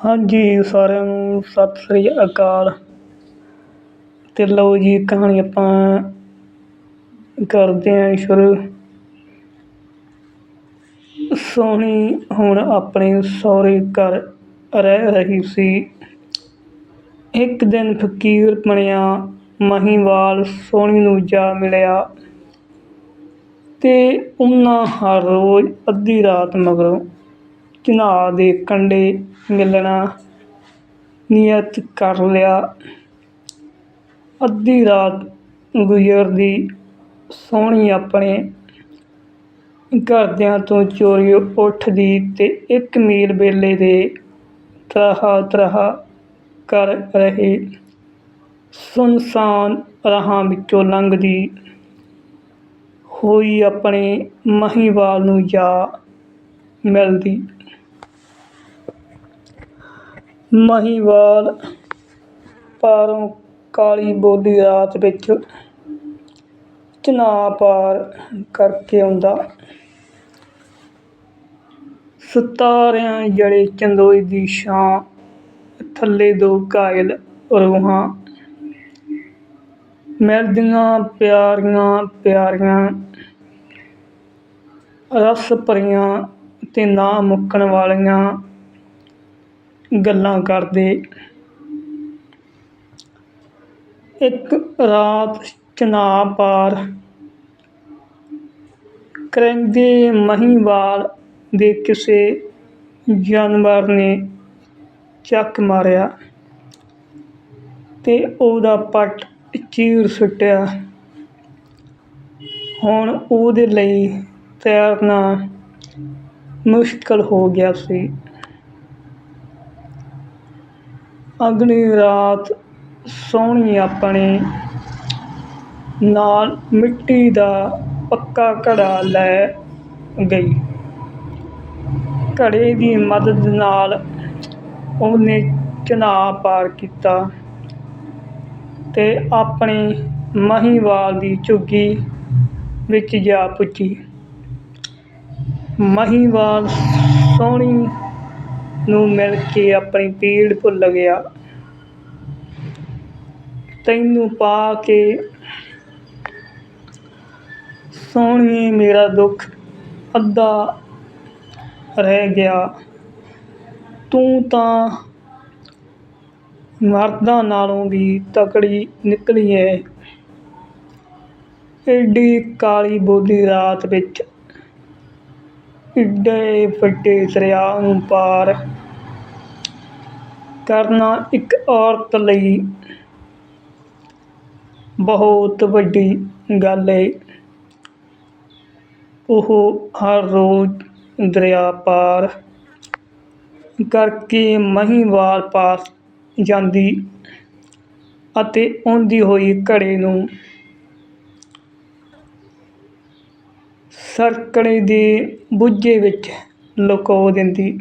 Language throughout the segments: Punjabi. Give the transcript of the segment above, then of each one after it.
ਹਾਂਜੀ, ਸਾਰਿਆਂ ਨੂੰ ਸਤਿ ਸ੍ਰੀ ਅਕਾਲ। ਤੇ ਲਓ ਜੀ, ਕਹਾਣੀ ਆਪਾਂ ਕਰਦੇ ਹਾਂ ਸ਼ੁਰੂ। ਸੋਹਣੀ ਹੁਣ ਆਪਣੇ ਸਹੁਰੇ ਘਰ ਰਹਿ ਰਹੀ ਸੀ। ਇੱਕ ਦਿਨ ਫਕੀਰ ਬਣਿਆ, ਮਹੀਵਾਲ ਸੋਹਣੀ ਨੂੰ ਜਾ ਮਿਲਿਆ। ਤੇ ਉਹਨਾਂ ਹਰ ਰੋਜ਼ ਅੱਧੀ ਰਾਤ ਮਗਰੋਂ ਚਨਾਹ ਦੇ ਕੰਢੇ ਮਿਲਣਾ। ਨਿਯਤ ਕਰ ਲਿਆ। ਅੱਧੀ ਰਾਤ ਗੁਜ਼ਰਦੀ ਸੋਹਣੀ ਆਪਣੇ ਘਰਦਿਆਂ ਤੋਂ ਚੋਰੀ ਉੱਠਦੀ ਤੇ ਇੱਕ ਮੀਲ ਵੇਲੇ ਦੇ ਤਰਾਹ ਤਰਾਹ ਕਰ ਰਹੇ ਸੁਨਸਾਨ ਰਾਹਾਂ ਵਿੱਚੋਂ ਲੰਘਦੀ ਹੋਈ ਆਪਣੇ ਮਹੀਵਾਲ ਨੂੰ ਜਾ ਮਿਲਦੀ। ਮਹੀਵਾਲ ਪਾਰੋਂ ਕਾਲੀ ਬੋਲੀ ਰਾਤ ਵਿੱਚ ਚਨਾਹ ਪਾਰ ਕਰਕੇ ਆਉਂਦਾ। ਸਤਾਰਿਆਂ ਜੜੇ ਚੰਦੋਈ ਦੀ ਛਾਂ, ਥੱਲੇ ਦੋ ਘਾਇਲ ਰੂਹਾਂ। ਮਿਲਦੀਆਂ ਪਿਆਰੀਆਂ ਪਿਆਰੀਆਂ ਰਸ ਭਰੀਆਂ ਤੇ ਨਾ ਮੁੱਕਣ ਵਾਲੀਆਂ। ਗੱਲਾਂ ਕਰਦੇ। ਇੱਕ ਰਾਤ ਚਨਾਹ ਪਾਰ ਕਰੰਦੇ ਮਹੀਵਾਲ ਦੇ ਕਿਸੇ ਜਾਨਵਰ ਨੇ ਚੱਕ ਮਾਰਿਆ ਤੇ ਉਹਦਾ ਪੱਟ ਚੀਰ ਸੁੱਟਿਆ। ਹੁਣ ਉਹਦੇ ਲਈ ਤੈਰਨਾ ਮੁਸ਼ਕਲ ਹੋ ਗਿਆ ਸੀ। ਅਗਲੀ ਰਾਤ ਸੋਹਣੀ ਆਪਣੇ ਨਾਲ ਮਿੱਟੀ ਦਾ ਪੱਕਾ ਘੜਾ ਲੈ ਗਈ। ਘੜੇ ਦੀ ਮਦਦ ਨਾਲ ਉਹਨੇ ਚਨਾਹ ਪਾਰ ਕੀਤਾ ਅਤੇ ਆਪਣੀ ਮਹੀਵਾਲ ਦੀ ਝੁੱਗੀ ਵਿੱਚ ਜਾ ਪੁੱਜੀ। ਮਹੀਵਾਲ ਸੋਹਣੀ ਨੂੰ ਮਿਲ ਕੇ ਆਪਣੀ ਪੀੜ ਭੁੱਲ ਗਿਆ। ਤੈਨੂੰ ਪਾ ਕੇ ਸੋਹਣੀ ਮੇਰਾ ਦੁੱਖ ਅੱਧਾ ਰਹਿ ਗਿਆ। ਤੂੰ ਤਾਂ ਮਰਦਾਂ ਨਾਲੋਂ ਵੀ ਤਕੜੀ ਨਿਕਲੀ ਏ। ਏਡੀ ਕਾਲੀ ਬੋਲੀ ਰਾਤ ਵਿੱਚ ਏਡੇ ਵੱਡੇ ਦਰਿਆ ਨੂੰ ਪਾਰ ਕਰਨਾ ਇੱਕ ਔਰਤ ਲਈ ਬਹੁਤ ਵੱਡੀ ਗੱਲ ਏ। ਉਹ ਹਰ ਰੋਜ਼ ਦਰਿਆ ਪਾਰ ਕਰਕੇ ਮਹੀਵਾਲ ਪਾਸ ਜਾਂਦੀ ਅਤੇ ਆਉਂਦੀ ਹੋਈ ਘੜੇ ਨੂੰ ਸਰਕਣੇ ਦੇ ਬੁੱਝੇ ਵਿੱਚ ਲੁਕੋ ਦਿੰਦੀ।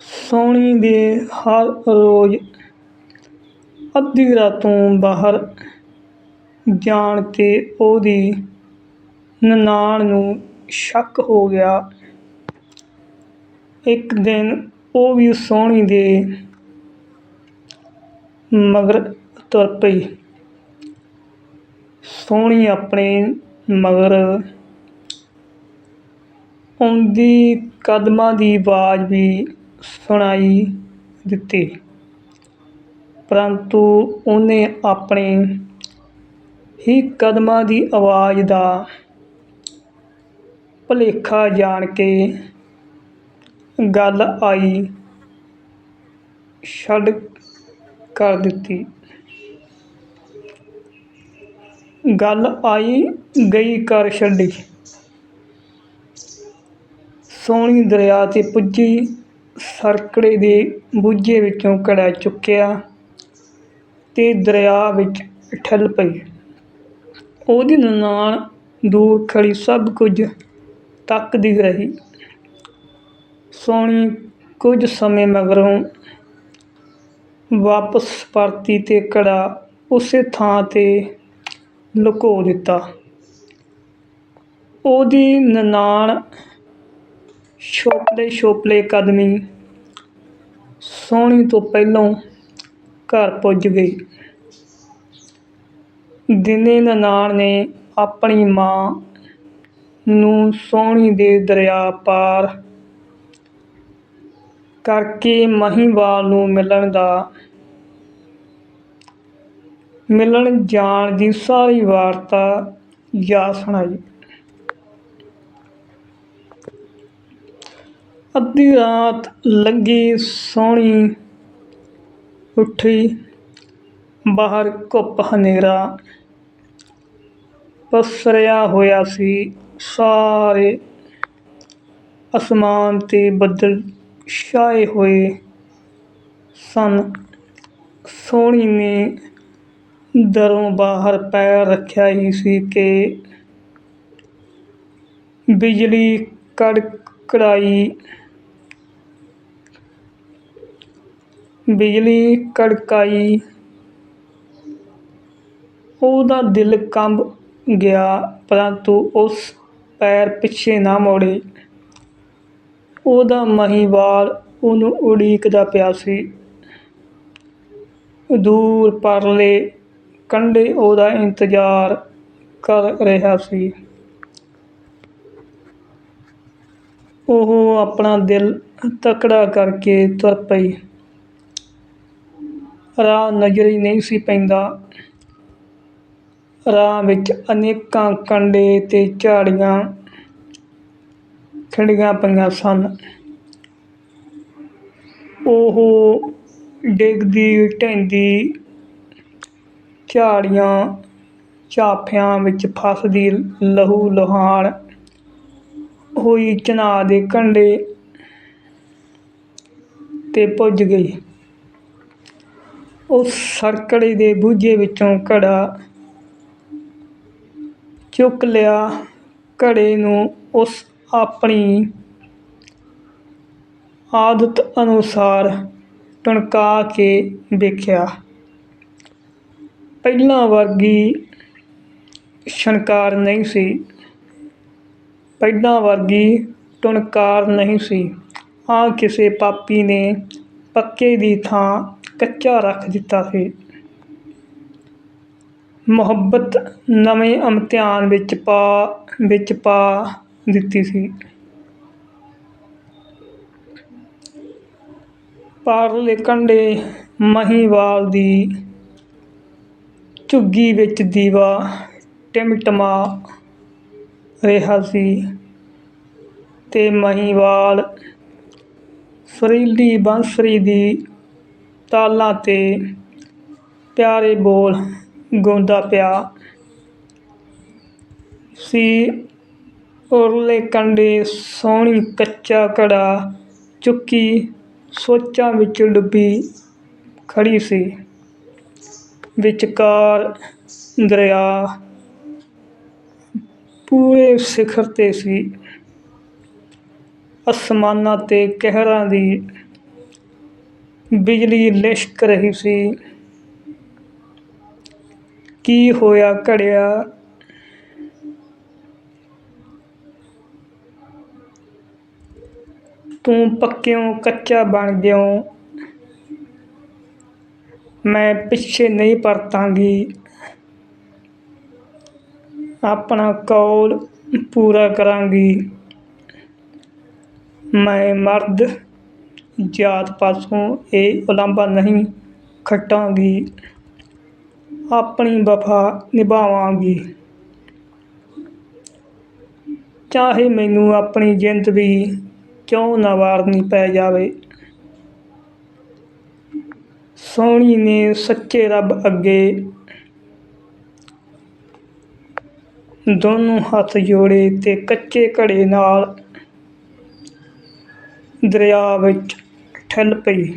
ਸੋਹਣੀ ਦੇ ਹਰ ਰੋਜ਼ ਅੱਧੀ ਰਾਤੋਂ ਬਾਹਰ ਜਾਣ ਤੇ ਉਹਦੀ ਨਨਾਣ ਨੂੰ ਸ਼ੱਕ ਹੋ ਗਿਆ। ਇੱਕ ਦਿਨ ਉਹ ਵੀ ਸੋਹਣੀ ਦੇ ਮਗਰ ਤੁਰ ਪਈ। ਸੋਹਣੀ ਆਪਣੇ ਮਗਰ ਆਉਂਦੀ ਕਦਮਾਂ ਦੀ ਆਵਾਜ਼ ਵੀ ਸੁਣਾਈ ਦਿੱਤੀ। ਪਰੰਤੂ ਉਹਨੇ ਆਪਣੇ ਹੀ ਕਦਮਾਂ ਦੀ ਆਵਾਜ਼ ਦਾ ਭੁਲੇਖਾ ਜਾਣ ਕੇ ਗੱਲ ਆਈ, ਛੱਡ ਕਰ ਦਿੱਤੀ। ਗੱਲ ਆਈ ਗਈ ਕਰ ਛੱਡੀ। ਸੋਹਣੀ ਦਰਿਆ ਤੇ ਪੁੱਜੀ ਸਰਕੜੇ ਦੇ ਬੁੱਝੇ ਵਿੱਚੋਂ ਘੜਾ ਚੁੱਕਿਆ ਤੇ ਦਰਿਆ ਵਿੱਚ ਠੱਲ ਪਈ। ਉਹਦੀ ਨਾਲ ਦੂਰ ਖੜੀ ਸਭ ਕੁਝ ਤੱਕਦੀ ਰਹੀ। ਸੋਹਣੀ ਕੁਝ ਸਮੇਂ ਮਗਰੋਂ ਵਾਪਸ ਪਰਤੀ ਤੇ ਘੜਾ ਉਸੇ ਥਾਂ ਤੇ ਲੁਕੋ ਦਿੱਤਾ। ਉਹਦੀ ਨਨਾਣ ਛੋਪਲੇ ਛੋਪਲੇ ਕਦਮੀ ਸੋਹਣੀ ਤੋਂ ਪਹਿਲੋਂ ਘਰ ਪੁੱਜ ਗਈ। ਦਿਨੇ ਨਨਾਣ ਨੇ ਆਪਣੀ ਮਾਂ ਨੂੰ ਸੋਹਣੀ ਦੇ ਦਰਿਆ ਪਾਰ ਕਰਕੇ ਮਹੀਵਾਲ ਨੂੰ ਮਿਲਣ ਦਾ ਮਿਲਣ ਜਾਣ ਦੀ ਸਾਰੀ ਵਾਰਤਾ ਜਾ ਸੁਣਾਈ। ਅੱਧੀ ਰਾਤ ਲੰਗੀ ਸੋਹਣੀ ਉੱਠੀ, ਬਾਹਰ ਘੁੱਪ ਹਨੇਰਾ ਪਸਰਿਆ ਹੋਇਆ ਸੀ, ਸਾਰੇ ਅਸਮਾਨ ਤੇ ਬੱਦਲ ਛਾਏ ਹੋਏ ਸਨ। ਸੋਹਣੀ ਨੇ ਦਰੋਂ ਬਾਹਰ ਪੈਰ ਰੱਖਿਆ ਹੀ ਸੀ ਕਿ ਬਿਜਲੀ ਕੜਕੜਾਈ, ਬਿਜਲੀ ਕੜਕਾਈ। ਉਹਦਾ ਦਿਲ ਕੰਬ ਗਿਆ, ਪਰੰਤੂ ਉਸ ਪੈਰ ਪਿੱਛੇ ਨਾ ਮੋੜੇ। ਉਹਦਾ ਮਹੀਵਾਲ ਉਹਨੂੰ ਉਡੀਕਦਾ ਪਿਆ ਸੀ। ਦੂਰ ਪਰਲੇ ਕੰਢੇ ਉਹਦਾ ਇੰਤਜ਼ਾਰ ਕਰ ਰਿਹਾ ਸੀ। ਉਹ ਆਪਣਾ ਦਿਲ ਤਕੜਾ ਕਰਕੇ ਤੁਰ ਪਈ। ਰਾਹ ਨਜ਼ਰ ਹੀ ਨਹੀਂ ਸੀ ਪੈਂਦਾ। ਰਾਹ ਵਿੱਚ ਅਨੇਕਾਂ ਕੰਡੇ ਤੇ ਝਾੜੀਆਂ ਖਿੰਡੀਆਂ ਪਈਆਂ ਸਨ। ਉਹ ਡਿੱਗਦੀ ਢਹਿੰਦੀ ਝਾੜੀਆਂ ਝਾਫਿਆਂ ਵਿੱਚ ਫਸਦੀ ਲਹੂ ਲੁਹਾਣ ਹੋਈ ਚਨਾਹ ਦੇ ਕੰਢੇ ਤੇ ਪੁੱਜ ਗਈ। ਉਸ ਸਰਕੜੇ ਦੇ ਬੂਝੇ ਵਿੱਚੋਂ ਘੜਾ ਚੁੱਕ ਲਿਆ। ਘੜੇ ਨੂੰ ਉਸ ਆਪਣੀ ਆਦਤ ਅਨੁਸਾਰ ਟਣਕਾ ਕੇ ਵੇਖਿਆ। ਪਹਿਲਾਂ ਵਰਗੀ ਛਣਕਾਰ ਨਹੀਂ ਸੀ। ਪਹਿਲਾਂ ਵਰਗੀ ਟੁਣਕਾਰ ਨਹੀਂ ਸੀ। ਆ ਕਿਸੇ ਪਾਪੀ ਨੇ ਪੱਕੇ ਦੀ ਥਾਂ ਕੱਚਾ ਰੱਖ ਦਿੱਤਾ ਸੀ। ਮੁਹੱਬਤ ਨਵੇਂ ਇਮਤਿਹਾਨ ਵਿੱਚ ਪਾ ਵਿੱਚ ਪਾ ਦਿੱਤੀ ਸੀ। ਪਾਰਲੇ ਕੰਢੇ ਮਹੀਵਾਲ ਦੀ ਝੁੱਗੀ ਵਿੱਚ ਦੀਵਾ ਟਿਮਟਮਾ ਰਿਹਾ ਸੀ ਅਤੇ ਮਹੀਂਵਾਲ ਸੁਰੀਲੀ ਬੰਸਰੀ ਦੀ ਤਾਲਾਂ ਤੇ ਪਿਆਰੇ ਬੋਲ ਗਾਉਂਦਾ ਪਿਆ ਸੀ। ਉਰਲੇ ਕੰਢੇ ਸੋਹਣੀ ਕੱਚਾ ਘੜਾ ਚੁੱਕੀ ਸੋਚਾਂ ਵਿੱਚ ਡੁੱਬੀ ਖੜੀ ਸੀ। ਵਿਚਕਾਰ ਦਰਿਆ ਪੂਰੇ ਸਿਖਰ ਤੇ ਸੀ। ਅਸਮਾਨਾਂ ਤੇ ਕਹਿਰਾਂ ਦੀ ਬਿਜਲੀ ਲਿਸ਼ਕ ਰਹੀ ਸੀ। ਕੀ ਹੋਇਆ, ਘੜਿਆ? ਤੂੰ ਪੱਕਿਓਂ ਕੱਚਾ ਬਣ ਗਿਓ। ਮੈਂ ਪਿੱਛੇ ਨਹੀਂ ਪਰਤਾਂਗੀ। ਆਪਣਾ ਕੌਲ ਪੂਰਾ ਕਰਾਂਗੀ। ਮੈਂ ਮਰਦ ਜਾਤ ਪਾਸੋਂ ਇਹ ਉਲਾਂਭਾ ਨਹੀਂ ਖਟਾਂਗੀ। ਆਪਣੀ ਵਫਾ ਨਿਭਾਵਾਂਗੀ। ਚਾਹੇ ਮੈਨੂੰ ਆਪਣੀ ਜਿੰਦ ਵੀ ਕਿਉਂ ਨਾ ਵਾਰਨੀ ਪੈ ਜਾਵੇ। ਸੋਹਣੀ ਨੇ ਸੱਚੇ ਰੱਬ ਅੱਗੇ ਦੋਨੋਂ ਹੱਥ ਜੋੜੇ ਤੇ ਕੱਚੇ ਘੜੇ ਨਾਲ ਦਰਿਆ ਵਿੱਚ ਠੱਲ ਪਈ।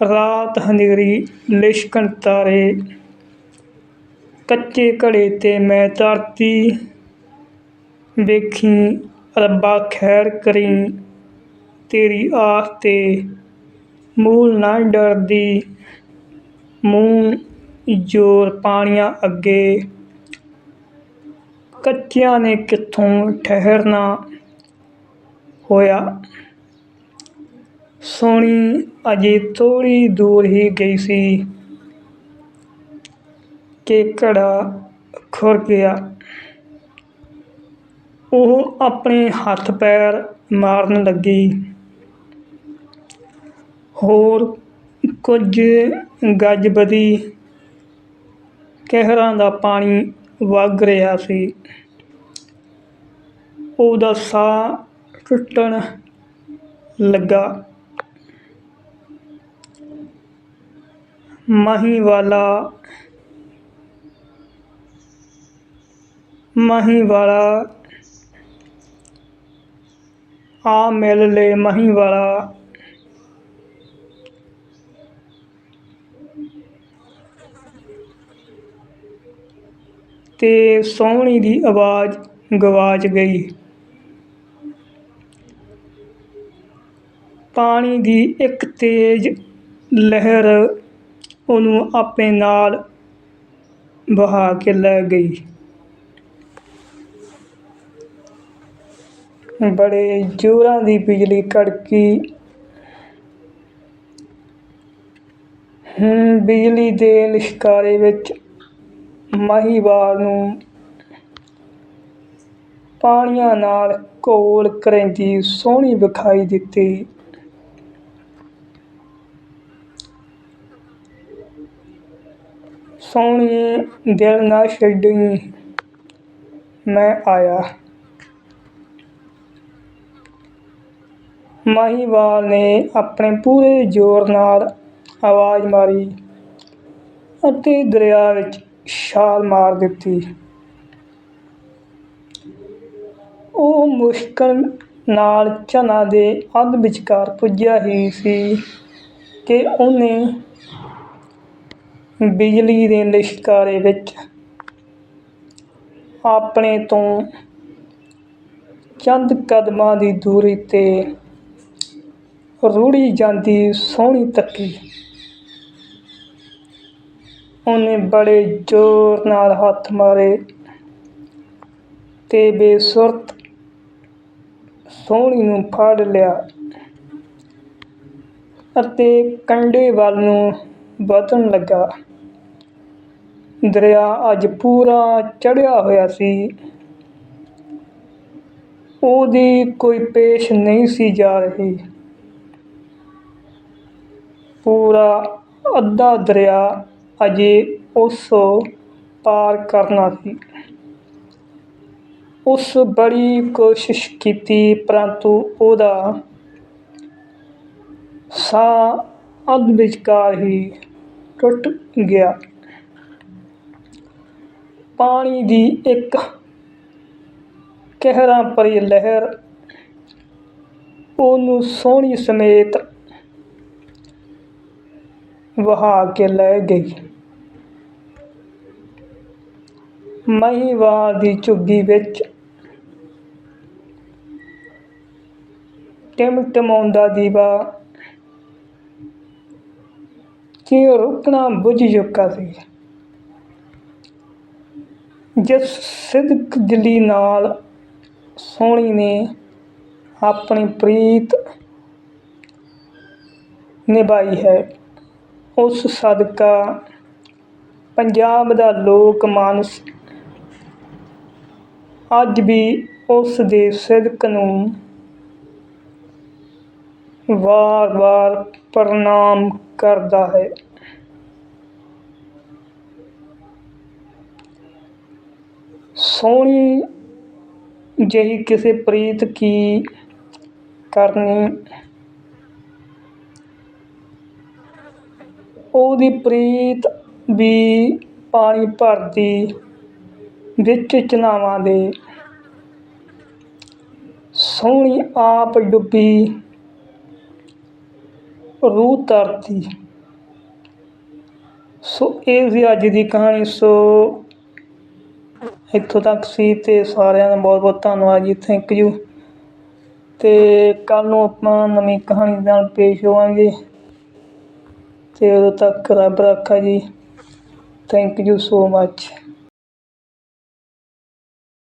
ਰਾਤ ਹਨੇਰੀ, ਲਿਸ਼ਕਣ ਤਾਰੇ, ਕੱਚੇ ਘੜੇ ਤੇ ਮੈਂ ਧਰਤੀ ਵੇਖੀ, ਰੱਬਾ ਖੈਰ ਕਰੀ, ਤੇਰੀ ਆਸ ਤੇ ਮੂਲ ਨਾਲ ਡਰਦੀ। ਮੂੰਹ ਜੋਰ ਪਾਣੀਆਂ ਅੱਗੇ। ਕੱਚਿਆਂ ਨੇ ਕਿੱਥੋਂ ਠਹਿਰਨਾ ਹੋਇਆ? ਸੋਹਣੀ ਅਜੇ ਥੋੜ੍ਹੀ ਦੂਰ ਹੀ ਗਈ ਸੀ। ਕਿ ਘੜਾ ਖੁਰ ਗਿਆ। ਉਹ ਆਪਣੇ ਹੱਥ ਪੈਰ ਮਾਰਨ ਲੱਗੀ। ਹੋਰ ਕੁਝ ਗੱਜ ਵਧੀ ਕਹਿਰਾਂ ਦਾ ਪਾਣੀ ਵਗ ਰਿਹਾ ਸੀ। ਉਹਦਾ ਸਾਹ ਟੁੱਟਣ ਲੱਗਾ। ਮਹੀਂ ਵਾਲਾ ਮਹੀਂ ਵਾਲਾ ਆ ਮਿਲ ਲੈ ਮਹੀਂ ਤੇ ਸੋਹਣੀ ਦੀ ਆਵਾਜ਼ ਗਵਾਚ ਗਈ। ਪਾਣੀ ਦੀ ਇੱਕ ਤੇਜ਼ ਲਹਿਰ ਉਹਨੂੰ ਆਪਣੇ ਨਾਲ ਵਹਾ ਕੇ ਲੈ ਗਈ। ਬੜੇ ਜ਼ੋਰਾਂ ਦੀ ਬਿਜਲੀ ਕੜਕੀ। ਹੁਣ ਬਿਜਲੀ ਦੇ ਲਿਸ਼ਕਾਰੇ ਵਿੱਚ ਮਹੀਵਾਲ ਨੂੰ ਪਾਣੀਆਂ ਨਾਲ ਘੋਲ ਕਰੈਂਦੀ ਸੋਹਣੀ ਵਿਖਾਈ ਦਿੱਤੀ। ਸੋਹਣੀ ਦਿਲ ਨਾ ਛੱਡੀ ਮੈਂ ਆਇਆ। ਮਹੀਵਾਲ ਨੇ ਆਪਣੇ ਪੂਰੇ ਜ਼ੋਰ ਨਾਲ ਆਵਾਜ਼ ਮਾਰੀ ਅਤੇ ਦਰਿਆ ਵਿੱਚ ਛਾਲ ਮਾਰ ਦਿੱਤੀ। ਉਹ ਮੁਸ਼ਕਲ ਨਾਲ ਝਨਾ ਦੇ ਅੱਧ ਵਿਚਕਾਰ ਪੁੱਜਿਆ ਹੀ ਸੀ ਕਿ ਉਹਨੇ ਬਿਜਲੀ ਦੇ ਲਿਸ਼ਕਾਰੇ ਵਿੱਚ ਆਪਣੇ ਤੋਂ ਚੰਦ ਕਦਮਾਂ ਦੀ ਦੂਰੀ 'ਤੇ ਰੁੜੀ ਜਾਂਦੀ ਸੋਹਣੀ ਤੱਕੀ ਉਹਨੇ ਬੜੇ ਜ਼ੋਰ ਨਾਲ ਹੱਥ ਮਾਰੇ ਅਤੇ ਬੇਸੁਰਤ ਸੋਹਣੀ ਨੂੰ ਫੜ ਲਿਆ ਅਤੇ ਕੰਢੇ ਵੱਲ ਨੂੰ ਵਧਣ ਲੱਗਾ। ਦਰਿਆ ਅੱਜ ਪੂਰਾ ਚੜ੍ਹਿਆ ਹੋਇਆ ਸੀ। ਉਹਦੀ ਕੋਈ ਪੇਸ਼ ਨਹੀਂ ਸੀ ਜਾ ਰਹੀ। ਪੂਰਾ ਅੱਧਾ ਦਰਿਆ ਅਜੇ ਉਸ ਪਾਰ ਕਰਨਾ ਸੀ। ਉਸ ਬੜੀ ਕੋਸ਼ਿਸ਼ ਕੀਤੀ, ਪਰੰਤੂ ਉਹਦਾ ਸਾਹ ਅੱਧ ਵਿਚਕਾਰ ਹੀ ਟੁੱਟ ਗਿਆ। ਪਾਣੀ ਦੀ ਇੱਕ ਕਹਿਰਾਂ ਭਰੀ ਲਹਿਰ ਉਹਨੂੰ ਸੋਹਣੀ ਸਮੇਤ ਵਹਾ ਕੇ ਲੈ ਗਈ। ਮਹੀਵਾਲ ਦੀ ਝੁੱਗੀ ਵਿੱਚ ਟਿਮਟਮਾਉਂਦਾ ਦੀਵਾ। ਕਿ ਰੁਕਣਾ ਬੁਝ ਚੁੱਕਾ ਸੀ। ਜਿਸ ਸਿਦਕ ਦਿਲੀ ਨਾਲ ਸੋਹਣੀ ਨੇ ਆਪਣੀ ਪ੍ਰੀਤ ਨਿਭਾਈ ਹੈ, ਉਸ ਸਦਕਾ ਪੰਜਾਬ ਦਾ ਲੋਕ ਮਾਨਸ ਅੱਜ ਵੀ ਉਸ ਦੇ ਸਿਦਕ ਨੂੰ ਵਾਰ-ਵਾਰ ਪ੍ਰਣਾਮ ਕਰਦਾ ਹੈ। ਸੋਹਣੀ ਜਿਹੀ ਕਿਸੇ ਪ੍ਰੀਤ ਕੀ ਕਰਨੀ? ਉਹਦੀ ਪ੍ਰੀਤ ਵੀ ਪਾਣੀ ਭਰਦੀ ਵਿੱਚ ਚਨਾਵਾਂ ਦੇ। ਸੋਹਣੀ ਆਪ ਡੁੱਬੀ, ਰੂਹ ਤਰਦੀ ਸੋ ਇਹ ਸੀ ਅੱਜ ਦੀ ਕਹਾਣੀ। ਸੋ ਇੱਥੋਂ ਤੱਕ ਸੀ ਤੇ ਸਾਰਿਆਂ ਦਾ ਬਹੁਤ ਬਹੁਤ ਧੰਨਵਾਦ ਜੀ। ਥੈਂਕ ਯੂ ਤੇ ਕੱਲ ਨੂੰ ਆਪਾਂ ਨਵੀਂ ਕਹਾਣੀ ਨਾਲ ਪੇਸ਼ ਹੋਵਾਂਗੇ। ਤੇ ਉਦੋਂ ਤੱਕ ਰੱਬ ਰੱਖਾ ਜੀ। Thank you so much